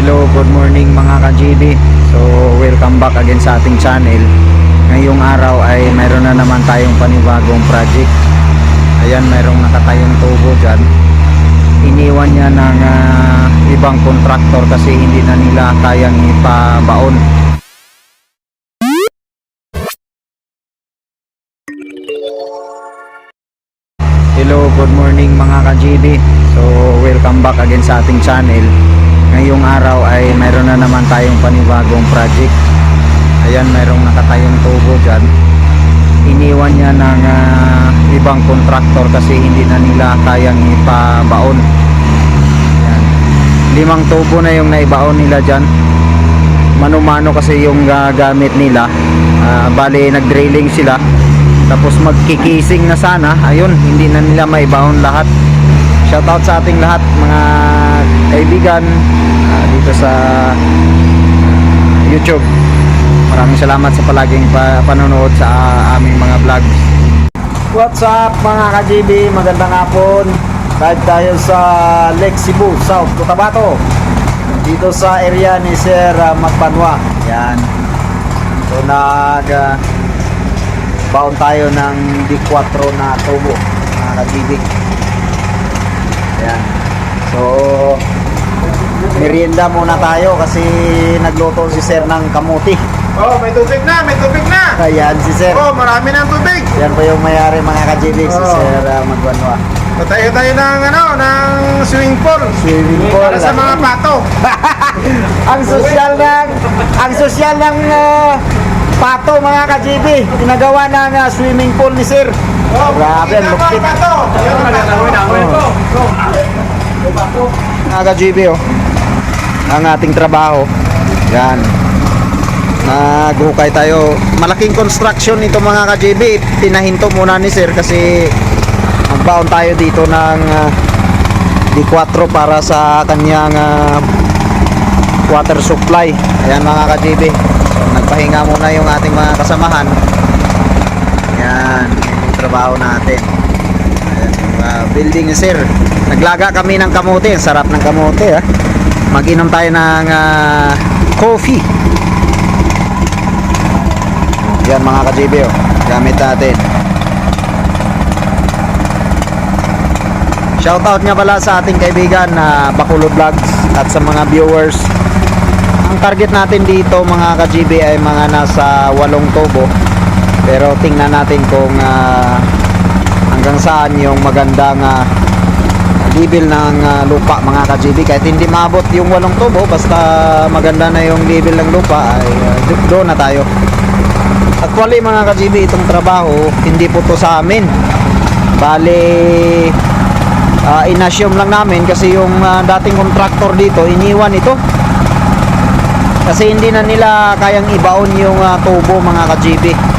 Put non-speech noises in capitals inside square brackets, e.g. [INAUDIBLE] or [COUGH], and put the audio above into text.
Hello, good morning mga ka-GB. So, welcome back again sa ating channel. Ngayong araw ay mayroon na naman tayong panibagong project. Ayan, mayroong nakatayong tubo dyan. Iniwan niya ng ah, ibang kontraktor kasi hindi na nila kayang ipabaon. Hello, good morning mga ka-GB. So, welcome back again sa ating channel. Ngayong araw ay mayroon na naman tayong panibagong project. Ayan, mayroong nakatayong tubo dyan. Iniwan niya ng ah, ibang kontraktor kasi hindi na nila kayang ipabaon. Ayan. Limang tubo na yung naibaon nila dyan. Mano-mano kasi yung gagamit nila. Ah, bali, nag-drilling sila tapos magkikising na sana ayun hindi na nila maibaon lahat shoutout sa ating lahat mga kaibigan dito sa YouTube. Maraming salamat sa palaging pa panonood sa aming mga vlogs. What's up mga ka-GB magandang hapon. Live tayo sa Lake Cebu South Cotabato. Dito sa area ni Sir uh, Magbanwa. Yan. So nag ah, baon tayo ng D4 na tubo mga kagibig ayan so merienda muna tayo kasi nagluto si sir ng kamuti Oh, may tubig na, may tubig na. ayan si sir Oh, marami ng tubig. yan po yung mayari mga kagibig si Oo. sir uh, Magbanwa Patayo tayo ng ano, ng swimming pool. swimming pool Para sa mga pato. [LAUGHS] ang sosyal ng ang sosyal ng uh, pato mga ka-GB ginagawa ng uh, swimming pool ni sir Oh, grabe ang kita mo, lupit pato. mga ka-GB oh ang ating trabaho. Yan. Naghukay tayo. Malaking construction ito mga ka-GB pinahinto muna ni sir kasi magbaon tayo dito ng uh, D4 para sa kanyang uh, water supply. Ayan mga ka-GB so, nagpahinga muna yung ating mga kasamahan. Yan yung trabaho natin. Ayan uh, building ni sir. Naglaga kami ng kamote. Sarap ng kamote ha mag-inom tayo ng uh, coffee yan mga ka-GB oh. gamit natin Shoutout nga pala sa ating kaibigan na Bakulo Vlogs at sa mga viewers. Ang target natin dito mga ka-GB ay mga nasa walong tubo. Pero tingnan natin kung ah, hanggang saan yung magandang uh, level ng ah, lupa mga ka-GB. Kahit hindi maabot yung walong tubo, basta maganda na yung level ng lupa ay uh, doon na tayo. Actually mga ka-GB itong trabaho hindi po to sa amin. Bale uh, inasyum lang namin kasi yung ah, dating contractor dito iniwan ito kasi hindi na nila kayang ibaon yung ah, tubo mga ka-GB